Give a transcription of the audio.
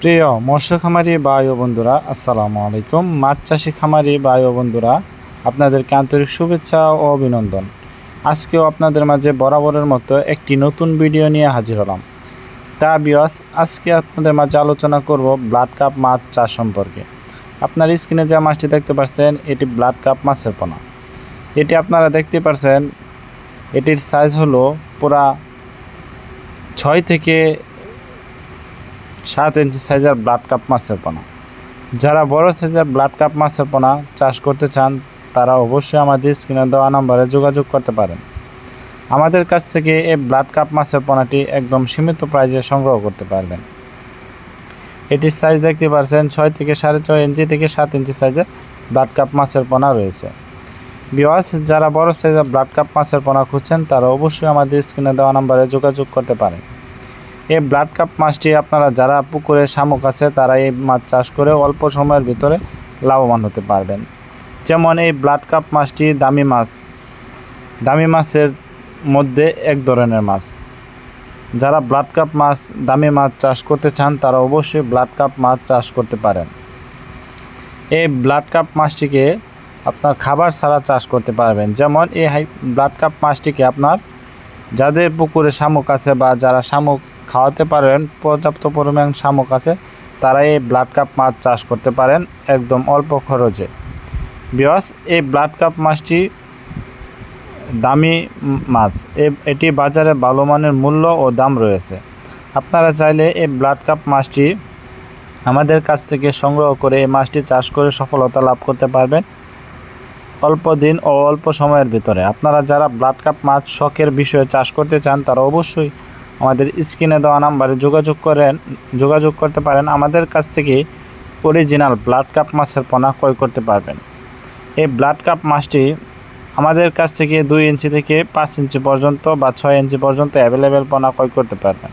প্রিয় মৎস্য খামারি ও বন্ধুরা, আসসালামু আলাইকুম। মাছ চাষি খামারি ও বন্ধুরা, আপনাদেরকে আন্তরিক শুভেচ্ছা ও অভিনন্দন। আজকেও আপনাদের মাঝে বরাবরের মতো একটি নতুন ভিডিও নিয়ে হাজির হলাম। তা বিয়স আজকে আপনাদের মাঝে আলোচনা করব ব্লাড কাপ মাছ চাষ সম্পর্কে। আপনার স্ক্রিনে যে মাছটি দেখতে পাচ্ছেন এটি ব্লাড কাপ মাছের পোনা। এটি আপনারা দেখতে পাচ্ছেন এটির সাইজ হলো পুরা ছয় থেকে সাত ইঞ্চি সাইজের ব্লাড কাপ মাছের পোনা। যারা বড় সাইজের ব্লাড কাপ মাছের পোনা চাষ করতে চান, তারা অবশ্যই আমাদের স্ক্রিনে দেওয়া নম্বরে যোগাযোগ করতে পারেন। আমাদের কাছ থেকে এই ব্লাড কাপ মাছের পোনাটি একদম সীমিত প্রাইজে সংগ্রহ করতে পারবেন। এটির সাইজ দেখতে পাচ্ছেন ছয় থেকে সাড়ে ছয় ইঞ্চি থেকে সাত ইঞ্চি সাইজের ব্লাড কাপ মাছের পোনা রয়েছে। বিওয়াস যারা বড় সাইজের ব্লাড কাপ মাছের পোনা খুঁজছেন, তারা অবশ্যই আমাদের স্ক্রিনে দেওয়া নম্বরে যোগাযোগ করতে পারেন। এই ব্লাড কাপ মাছটি আপনারা যারা পুকুরে শামুক আছে, তারা এই মাছ চাষ করে অল্প সময়ের ভিতরে লাভবান হতে পারবেন। যেমন এই ব্লাড কাপ মাছটি দামি মাছ। দামি মাছের মধ্যে এক ধরনের মাছ। যারা ব্লাড কাপ মাছ, দামি মাছ চাষ করতে চান, তারা অবশ্যই ব্লাড কাপ মাছ চাষ করতে পারেন। এই ব্লাড কাপ মাছটিকে আপনার খাবার ছাড়া চাষ করতে পারবেন। যেমন এই হাই ব্লাড কাপ মাছটিকে আপনার যাদের পুকুরে শামুক আছে বা যারা শামুক খাওয়াতে পারেন, পর্যাপ্ত পরিমাণ শামুক আছে তারা এই ব্লাড কাপ মাছ চাষ করতে পারেন একদম অল্প খরচে। বিয়স এই ব্লাড কাপ মাছটি দামি মাছ। এটি বাজারে ভালো মানের মূল্য ও দাম রয়েছে। আপনারা চাইলে এই ব্লাড কাপ মাছটি আমাদের কাছ থেকে সংগ্রহ করে এই মাছটি চাষ করে সফলতা লাভ করতে পারবেন অল্প দিন ও অল্প সময়ের ভিতরে। আপনারা যারা ব্লাড কাপ মাছ শখের বিষয়ে চাষ করতে চান, তারা অবশ্যই আমাদের স্ক্রিনে দেওয়া নাম্বারে যোগাযোগ করেন, যোগাযোগ করতে পারেন। আমাদের কাছ থেকে অরিজিনাল ব্লাড কাপ মাছের পোনা ক্রয় করতে পারবেন। এই ব্লাড কাপ মাছটি আমাদের কাছ থেকে দুই ইঞ্চি থেকে পাঁচ ইঞ্চি পর্যন্ত বা ছয় ইঞ্চি পর্যন্ত অ্যাভেলেবেল পোনা ক্রয় করতে পারবেন।